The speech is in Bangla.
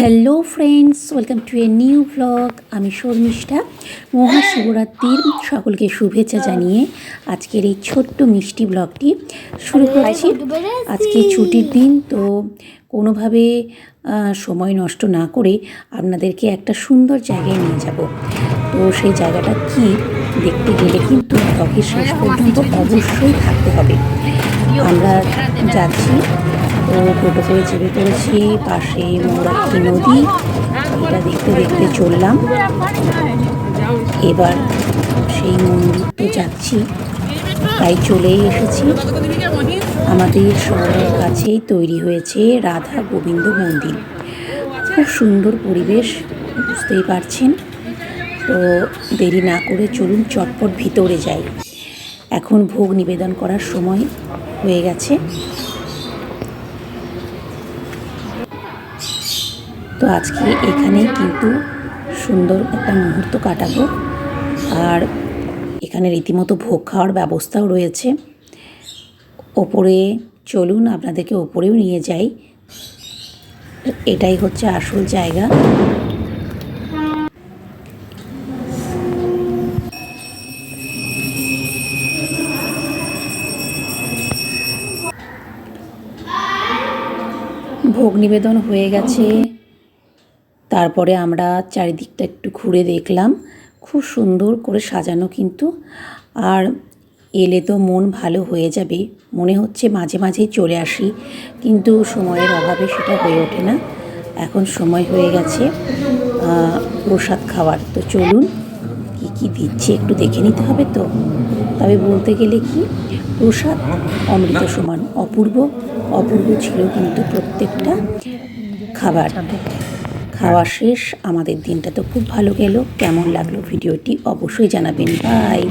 Hello friends welcome to a new blog আমি শর্মিষ্ঠা। মহাশিবরাত্রির সকলকে শুভেচ্ছা জানিয়ে আজকের এই ছোট্ট মিষ্টি ব্লগটি শুরু করছি। আজকে ছুটির দিন তো কোনোভাবে সময় নষ্ট না করে আপনাদেরকে একটা সুন্দর জায়গায় নিয়ে যাব। তো সেই জায়গাটা কি দেখতে গেলে কিন্তু ব্লগের শেষ পর্যন্ত অবশ্যই থাকতে হবে। আমরা যাচ্ছি। তো টোটো করে চেপে পড়েছি, পাশে মৌরাক্ষী নদী। এটা দেখতে দেখতে চললাম। এবার সেই মন্দির যাচ্ছি। তাই চলেই এসেছি। আমাদের শহরের কাছেই তৈরি হয়েছে রাধা গোবিন্দ মন্দির। খুব সুন্দর পরিবেশ, বুঝতেই পারছেন। তো দেরি না করে চলুন, চটপট ভিতরে যাই। এখন ভোগ নিবেদন করার সময় হয়ে গেছে। তো আজকে এখানেই কিন্তু সুন্দর একটা মুহূর্ত কাটাবো। আর এখানে রীতিমতো ভোগ খাওয়ার ব্যবস্থাও রয়েছে। ওপরে চলুন, আপনাদেরকে ওপরেও নিয়ে যাই। এটাই হচ্ছে আসল জায়গা। ভোগ নিবেদন হয়ে গেছে। তারপরে আমরা চারিদিকটা একটু ঘুরে দেখলাম। খুব সুন্দর করে সাজানো কিন্তু। আর এলে তো মন ভালো হয়ে যাবে। মনে হচ্ছে মাঝে মাঝেই চলে আসি। কিন্তু সময়ের অভাবে সেটা হয়ে ওঠে না। এখন সময় হয়ে গেছে প্রসাদ খাওয়ার। তো চলুন কী দিচ্ছে একটু দেখে নিতে হবে তো। তবে বলতে গেলে কি, প্রসাদ অমৃত সমান অপূর্ব অপূর্ব ছিল কিন্তু প্রত্যেকটা খাবার। খাওয়া শেষ, আমাদের দিনটা তো খুব ভালো গেল। কেমন লাগল ভিডিওটি অবশ্যই জানাবেন। বাই।